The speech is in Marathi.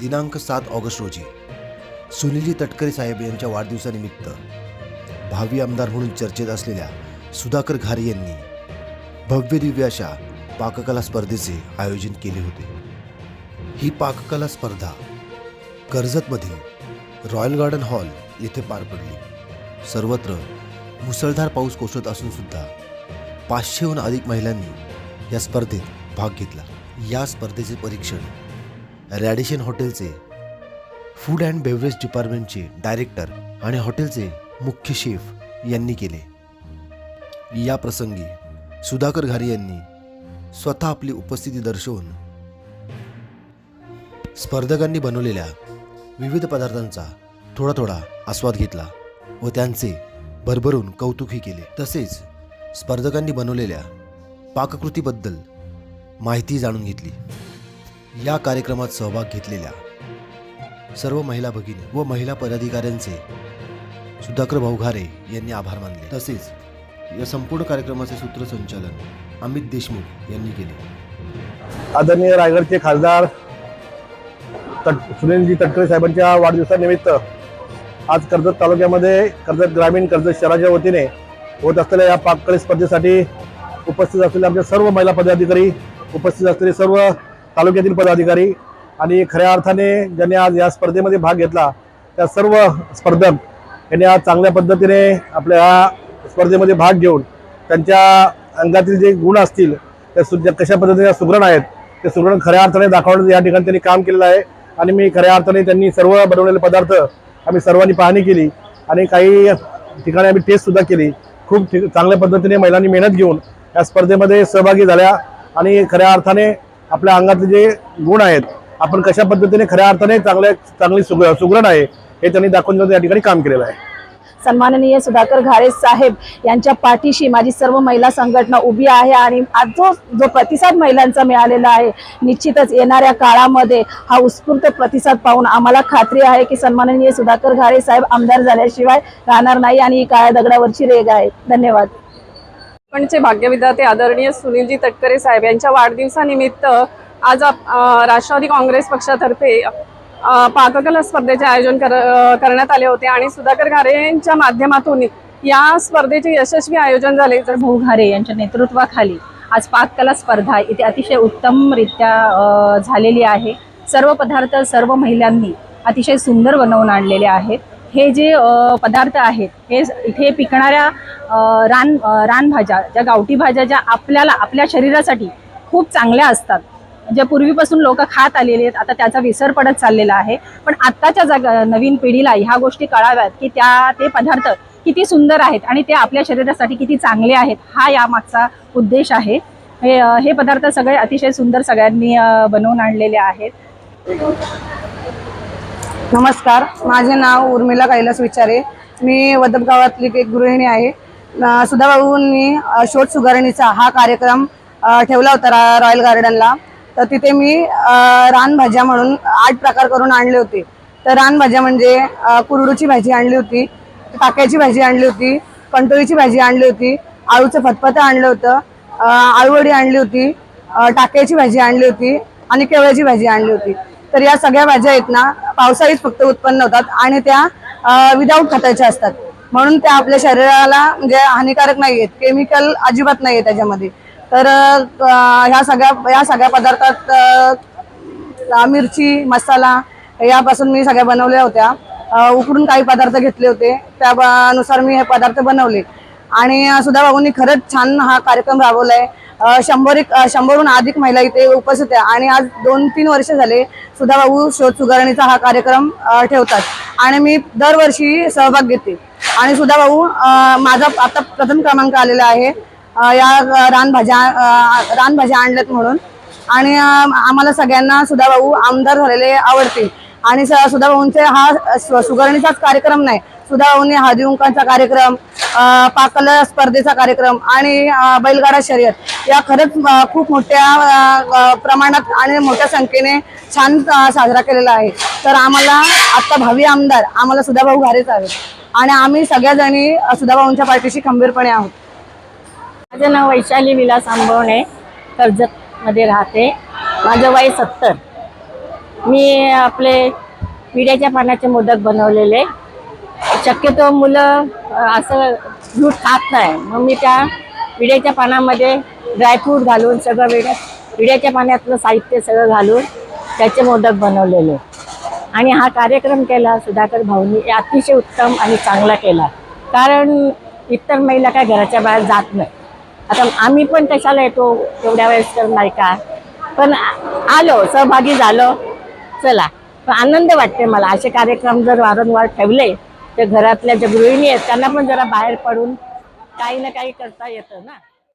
दिनांक सात ऑगस्ट रोजी सुनीलजी तटकरे साहेब यांच्या वाढदिवसानिमित्त भावी आमदार म्हणून चर्चेत असलेल्या सुधाकर घारे यांनी भव्य दिव्य अशा पाककला स्पर्धेचे आयोजन केले होते. ही पाककला स्पर्धा कर्जतमधील रॉयल गार्डन हॉल येथे पार पडली. सर्वत्र मुसळधार पाऊस कोसळत असूनसुद्धा पाचशेहून अधिक महिलांनी या स्पर्धेत भाग घेतला. या स्पर्धेचे परीक्षण रॅडिशन हॉटेलचे फूड अँड बेव्हरेज डिपार्टमेंटचे डायरेक्टर आणि हॉटेलचे मुख्य शेफ यांनी केले. या प्रसंगी सुधाकर घारे यांनी स्वतः आपली उपस्थिती दर्शवून स्पर्धकांनी बनवलेल्या विविध पदार्थांचा थोडा थोडा आस्वाद घेतला व त्यांचे भरभरून कौतुकही केले. तसेच स्पर्धकांनी बनवलेल्या पाककृतीबद्दल माहिती जाणून घेतली. या कार्यक्रमात सहभाग घेतलेल्या सर्व महिला भगिनी व महिला पदाधिकाऱ्यांचे सुधाकर भाऊ घारे यांनी आभार मानले. तसेच या संपूर्ण कार्यक्रमाचे सूत्रसंचालन अमित देशमुख यांनी केले. आदरणीय रायगडचे खासदार तट सुनीलजी तटकरे साहेबांच्या वाढदिवसानिमित्त आज कर्जत तालुक्यामध्ये कर्जत ग्रामीण कर्जत शहराच्या वतीने होत असलेल्या या पाककळी स्पर्धेसाठी उपस्थित असलेल्या आमच्या सर्व महिला पदाधिकारी उपस्थित असलेले सर्व तालुक्यातील पदाधिकारी आणि खऱ्या अर्थाने ज्यांनी आज या स्पर्धेमध्ये भाग घेतला त्या सर्व स्पर्धक यांनी आज चांगल्या पद्धतीने आपल्या या स्पर्धेमध्ये भाग घेऊन त्यांच्या अंगातील जे गुण असतील त्या सु ज्या कशा पद्धतीने सुगरण आहेत ते सुगरण खऱ्या अर्थाने दाखवण्याचं या ठिकाणी त्यांनी काम केलेलं आहे. आणि मी खऱ्या अर्थाने त्यांनी सर्व बनवलेले पदार्थ आम्ही सर्वांनी पाहणी केली आणि काही ठिकाणी आम्ही टेस्टसुद्धा केली. खूप ठिक- चांगल्या पद्धतीने महिलांनी मेहनत घेऊन या स्पर्धेमध्ये सहभागी झाल्या आणि खऱ्या अर्थाने आपल्या अंगातले जे गुण आहेत आपण कशा पद्धतीने खऱ्या अर्थाने चांगल्या चांगली सुग सुगरण आहे हे त्यांनी दाखवून देण्याचं या ठिकाणी काम केलेलं आहे. सन्माननीय सुधाकर घारे साहेब यांच्या पाठीशी माझी सर्व महिला संघटना उभी आहे आणि आज जो जो प्रतिसाद महिलांचा मिळालेला आहे निश्चितच येणाऱ्या काळामध्ये हा उत्स्फूर्त प्रतिसाद पाहून आम्हाला खात्री आहे की सन्माननीय सुधाकर घारे साहेब आमदार झाल्याशिवाय राहणार नाही आणि ही काळ्या दगडावरची रेग आहे. धन्यवाद. पणचे भाग्यविधाते आदरणीय सुनीलजी तटकरे साहेब यांच्या वाढदिवसानिमित्त आज आप- राष्ट्रवादी काँग्रेस पक्षातर्फे पाककला स्पर्धेचे आयोजन कर करण्यात आले होते आणि सुधाकर घारे यांच्या माध्यमातून या स्पर्धेचे यशस्वी आयोजन झाले. तर भाऊ घारे यांच्या नेतृत्वाखाली आज पाककला स्पर्धा इथे अतिशय उत्तमरित्या झालेली आहे. सर्व पदार्थ सर्व महिलांनी अतिशय सुंदर बनवून आणलेले आहेत. हे जे पदार्थ आहेत हे इथे पिकणाऱ्या रान रानभाज्या ज्या गावठी भाज्या ज्या आपल्याला आपल्या शरीरासाठी खूप चांगल्या असतात. ज्या पूर्वीपासून लोक खात आलेले आहेत आता त्याचा विसर पडत चाललेला आहे. पण आत्ताच्या जागा नवीन पिढीला ह्या गोष्टी कळाव्यात की त्या ते पदार्थ किती सुंदर आहेत आणि ते आपल्या शरीरासाठी किती चांगले आहेत हा यामागचा उद्देश आहे. हे हे पदार्थ सगळे अतिशय सुंदर सगळ्यांनी बनवून आणलेले आहेत. नमस्कार माझे नाव उर्मिला कैलास विचारे. मी वदप गावातली एक गृहिणी आहे. सुधाभाऊंनी शोध सुधारणीचा हा कार्यक्रम ठेवला होता रा रॉयल गार्डनला तर तिथे मी रानभाज्या म्हणून आठ प्रकार करून आणले होते. तर रानभाज्या म्हणजे कुरडूची भाजी आणली होती टाक्याची भाजी आणली होती कंटोळीची भाजी आणली होती आळूचं फतफतं आणलं होतं आळूवडी आणली होती टाक्याची भाजी आणली होती आणि केवळ्याची भाजी आणली होती. तर या सगळ्या भाज्या आहेत ना पावसाळीच फक्त उत्पन्न होतात आणि त्या विदाऊट खताच्या असतात. म्हणून त्या आपल्या शरीराला म्हणजे हानिकारक नाही आहेत. केमिकल अजिबात नाही आहे त्याच्यामध्ये. तर ह्या सगळ्या या सगळ्या पदार्थात मिरची मसाला यापासून मी सगळ्या बनवल्या होत्या. उकडून काही पदार्थ घेतले होते. त्यानुसार मी हे पदार्थ बनवले. आणि सुद्धा सुधा बाबूंनी खरंच छान हा कार्यक्रम राबवलाय. आहे शंभर एक शंभरहून अधिक महिला इथे उपस्थित आहे. आणि आज दोन तीन वर्ष झाले सुधाभाऊ शोध सुधारणेचा हा कार्यक्रम ठेवतात. आणि मी दरवर्षी सहभाग घेते. आणि सुधाभाऊ माझा आता प्रथम क्रमांक आलेला आहे. या रानभाज्या रानभाज्या आणल्यात म्हणून. आणि आम्हाला सगळ्यांना सुधाभाऊ आमदार झालेले आवडते आणि स- सुधाभाऊंचे हा सुगरणीचाच कार्यक्रम नाही सुधाभाऊंनी हळदीकुंकांचा कार्यक्रम पाकल स्पर्धेचा कार्यक्रम आणि बैलगाडा शर्यत या खरंच खूप मोठ्या प्रमाणात आणि मोठ्या संख्येने छान साजरा केलेला आहे. तर आम्हाला आत्ता भावी आमदार आम्हाला सुधाभाऊ घारेच आहेत. आणि आम्ही सगळ्याजणी सुधाभाऊंच्या पार्टीशी खंबीरपणे आहोत. माझं नाव वैशाली विलास आंबवणे कर्जतमध्ये राहते. माझं वय सत्तर. मी आपले पिढ्याच्या पाण्याचे मोदक बनवलेले. शक्यतो मुलं असं दूध खात नाही. मग मी त्या विड्याच्या पानामध्ये ड्रायफ्रूट घालून सगळं विड्या विड्याच्या पाण्यातलं साहित्य सगळं घालून त्याचे मोदक बनवलेले. आणि हा कार्यक्रम केला सुधाकर भाऊनी. अतिशय उत्तम आणि चांगला केला. कारण इतर महिला काय घराच्या बाहेर जात नाही. आता आम्ही पण कशाला येतो एवढ्या वेळेस तर नाही का पण आलो सहभागी झालो. चला. पण आनंद वाटते मला. असे कार्यक्रम जर वारंवार ठेवले त्या घरातल्या ज्या गृहिणी आहेत त्यांना पण जरा बाहेर पडून काही ना काही करता येतं ना.